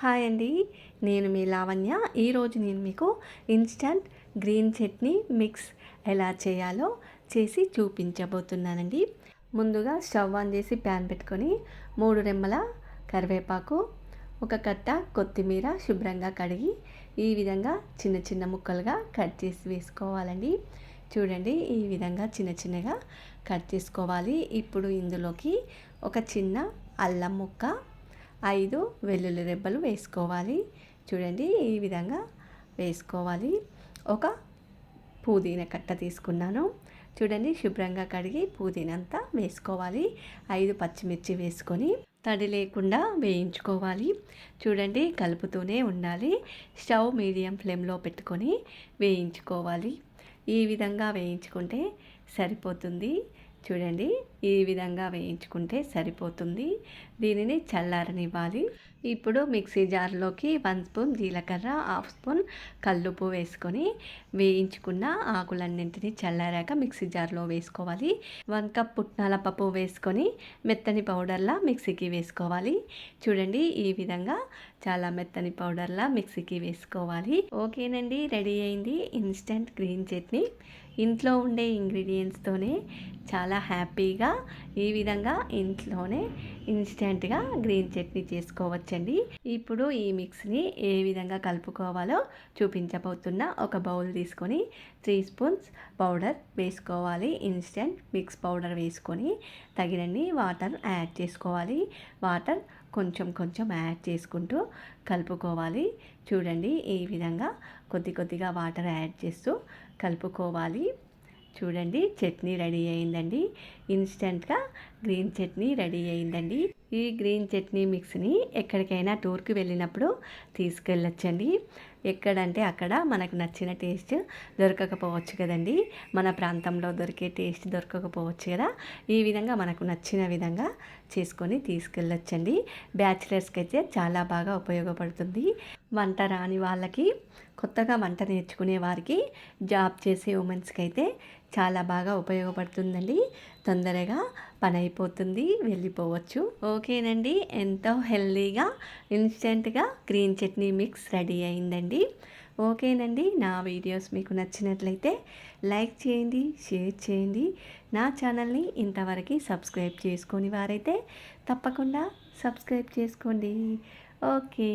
Hi అండి. నేను మీ లావణ్య. ఈరోజు నేను మీకు ఇన్స్టంట్ గ్రీన్ చట్నీ మిక్స్ ఎలా చేయాలో చేసి చూపించబోతున్నానండి. ముందుగా స్టవ్ ఆన్ చేసి ప్యాన్ పెట్టుకొని మూడు రెమ్మల కరివేపాకు ఒక కట్ట కొత్తిమీర శుభ్రంగా కడిగి ఈ విధంగా చిన్న చిన్న ముక్కలుగా కట్ చేసి వేసుకోవాలండి. చూడండి ఈ విధంగా చిన్న చిన్నగా కట్ చేసుకోవాలి. ఇప్పుడు ఇందులోకి ఒక చిన్న అల్లం ముక్క ఐదు వెల్లుల్లి రెబ్బలు వేసుకోవాలి. చూడండి ఈ విధంగా వేసుకోవాలి. ఒక పుదీనా కట్ట తీసుకున్నాను. చూడండి శుభ్రంగా కడిగి పుదీనంతా వేసుకోవాలి. ఐదు పచ్చిమిర్చి వేసుకొని తడి లేకుండా వేయించుకోవాలి. చూడండి కలుపుతూనే ఉండాలి. స్టవ్ మీడియం ఫ్లేమ్లో పెట్టుకొని వేయించుకోవాలి. ఈ విధంగా వేయించుకుంటే సరిపోతుంది. చూడండి ఈ విధంగా వేయించుకుంటే సరిపోతుంది. దీనిని చల్లారనివ్వాలి. ఇప్పుడు మిక్సీ జార్లోకి వన్ స్పూన్ జీలకర్ర హాఫ్ స్పూన్ కల్లుపు వేసుకొని వేయించుకున్న ఆకులన్నింటినీ చల్లారాక మిక్సీ జార్లో వేసుకోవాలి. వన్ కప్ పుట్నాల పప్పు వేసుకొని మెత్తని పౌడర్లా మిక్సీకి వేసుకోవాలి. చూడండి ఈ విధంగా చాలా మెత్తని పౌడర్లా మిక్సీకి వేసుకోవాలి. ఓకేనండి రెడీ అయింది ఇన్స్టెంట్ గ్రీన్ చట్నీ. ఇంట్లో ఉండే ఇంగ్రీడియంట్స్తోనే చాలా హ్యాపీగా ఈ విధంగా ఇంట్లోనే ఇన్స్టెంట్గా గ్రీన్ చట్నీ చేసుకోవచ్చండి. ఇప్పుడు ఈ మిక్స్ని ఏ విధంగా కలుపుకోవాలో చూపించబోతున్న ఒక బౌల్ తీసుకొని త్రీ స్పూన్స్ పౌడర్ వేసుకోవాలి. ఇన్స్టెంట్ మిక్స్ పౌడర్ వేసుకొని తగినన్ని వాటర్ యాడ్ చేసుకోవాలి. వాటర్ కొంచెం కొంచెం యాడ్ చేసుకుంటూ కలుపుకోవాలి. చూడండి ఈ విధంగా కొద్ది కొద్దిగా వాటర్ యాడ్ చేస్తూ కలుపుకోవాలి. చూడండి చట్నీ రెడీ అయిందండి. ఇన్స్టెంట్గా గ్రీన్ చట్నీ రెడీ అయిందండి. ఈ గ్రీన్ చట్నీ మిక్స్ని ఎక్కడికైనా టూర్కి వెళ్ళినప్పుడు తీసుకెళ్ళొచ్చండి. ఎక్కడంటే అక్కడ మనకు నచ్చిన టేస్ట్ దొరకకపోవచ్చు కదండి. మన ప్రాంతంలో దొరికే టేస్ట్ దొరకకపోవచ్చు కదా. ఈ విధంగా మనకు నచ్చిన విధంగా చేసుకొని తీసుకెళ్ళొచ్చండి. బ్యాచిలర్స్కి అయితే చాలా బాగా ఉపయోగపడుతుంది. వంట రాని వాళ్ళకి కొత్తగా వంట నేర్చుకునే వారికి జాబ్ చేసే ఉమెన్స్కి అయితే చాలా బాగా ఉపయోగపడుతుందండి. తొందరగా పని అయిపోతుంది వెళ్ళిపోవచ్చు. ఓకేనండి. ఎంతో హెల్దీగా ఇన్స్టెంట్గా గ్రీన్ చట్నీ మిక్స్ రెడీ అయిందండి. ఓకేనండి. నా వీడియోస్ మీకు నచ్చినట్లయితే లైక్ చేయండి షేర్ చేయండి. నా ఛానల్ని ఇంతవరకు సబ్స్క్రైబ్ చేసుకొని వారైతే తప్పకుండా సబ్స్క్రైబ్ చేసుకోండి. ఓకే.